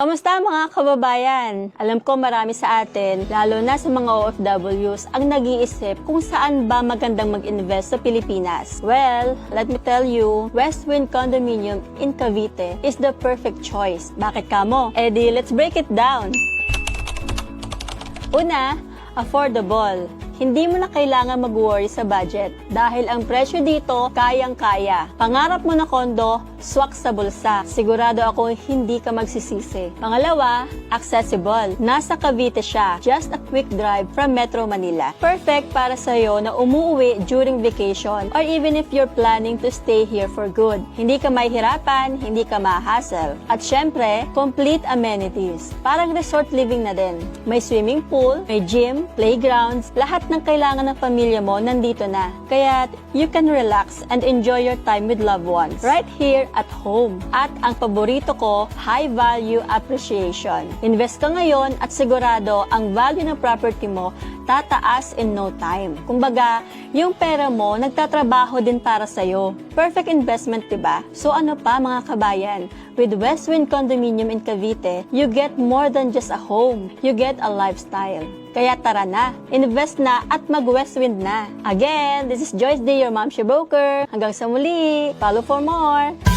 Kamusta mga kababayan? Alam ko marami sa atin, lalo na sa mga OFWs, ang nag-iisip kung saan ba magandang mag-invest sa Pilipinas. Well, let me tell you, Westwind Condominium in Cavite is the perfect choice. Bakit kamo? Eh let's break it down. Una, affordable. Hindi mo na kailangan mag-worry sa budget dahil ang presyo dito kayang-kaya. Pangarap mo na kondo, swak sa bulsa. Sigurado ako hindi ka magsisisi. Pangalawa, accessible. Nasa Cavite siya, just a quick drive from Metro Manila. Perfect para sa iyo na umuwi during vacation or even if you're planning to stay here for good. Hindi ka mahihirapan, hindi ka ma-hassle. At syempre, complete amenities. Parang resort living na din. May swimming pool, may gym, playgrounds, lahat ng kailangan ng pamilya mo nandito na. Kaya you can relax and enjoy your time with loved ones right here at home. At ang paborito ko, high value appreciation. Invest ka ngayon at sigurado ang value ng property mo tataas in no time. Kumbaga, yung pera mo nagtatrabaho din para sa'yo. Perfect investment, 'di ba? So ano pa mga kabayan? With Westwind Condominium in Cavite, you get more than just a home. You get a lifestyle. Kaya tara na, invest na at mag-Westwind na. Again, this is Joyce D, your mom broker. Hanggang sa muli, follow for more.